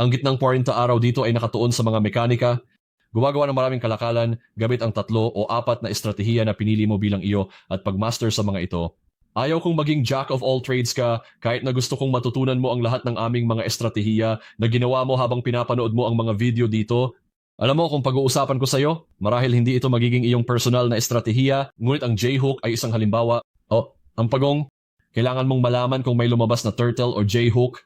Ang gitnang 40 araw dito ay nakatuon sa mga mekanika, gumagawa ng maraming kalakalan gamit ang tatlo o apat na estratehiya na pinili mo bilang iyo at pagmaster sa mga ito. Ayaw kong maging jack of all trades ka kahit na gusto kong matutunan mo ang lahat ng aming mga estratehiya na ginawa mo habang pinapanood mo ang mga video dito. Alam mo kung pag-uusapan ko sa'yo, marahil hindi ito magiging iyong personal na estratehiya, ngunit ang J-hook ay isang halimbawa. O, ang pagong, kailangan mong malaman kung may lumabas na turtle o J-hook.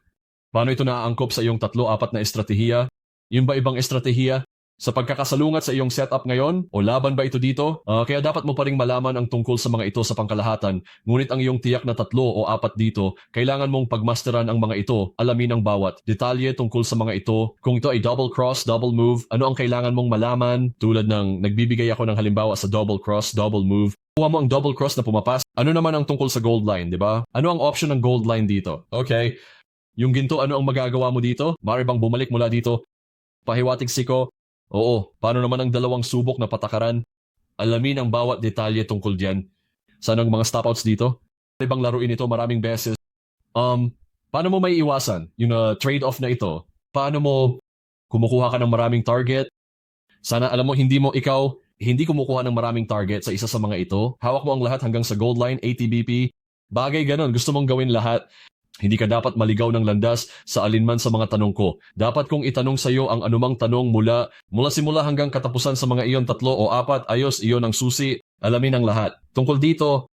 Paano ito naaangkop sa iyong tatlo-apat na estratehiya? Yun ba ibang estratehiya? Sa pagkakasalungat sa iyong setup ngayon? O laban ba ito dito? Ah, kaya dapat mo pa ring malaman ang tungkol sa mga ito sa pangkalahatan. Ngunit ang iyong tiyak na tatlo o apat dito, kailangan mong pagmasteran ang mga ito, alamin ang bawat detalye tungkol sa mga ito. Kung ito ay double cross, double move, ano ang kailangan mong malaman? Tulad ng nagbibigay ako ng halimbawa sa double cross, double move. Kuha mo ang double cross na pumapas. Ano naman ang tungkol sa gold line, di ba? Ano ang option ng gold line dito? Okay. Yung ginto, ano ang magagawa mo dito? Mari bang bumalik mula dito? Pahiwatig siko, Oo, paano naman ang dalawang subok na patakaran? Alamin ang bawat detalye tungkol diyan. Sana ang mga stopouts dito? Ibang laruin ito maraming beses. Um, paano mo may iwasan yung uh, trade-off na ito? Paano mo kumukuha ka ng maraming target? Sana alam mo, hindi mo ikaw, hindi kumukuha ng maraming target sa isa sa mga ito. Hawak mo ang lahat hanggang sa gold line, ATBP. Bagay ganon, gusto mong gawin lahat. Hindi ka dapat maligaw ng landas sa alinman sa mga tanong ko. Dapat kong itanong sa iyo ang anumang tanong mula mula simula hanggang katapusan sa mga iyon tatlo o apat, ayos iyon ang susi, alamin ang lahat. Tungkol dito,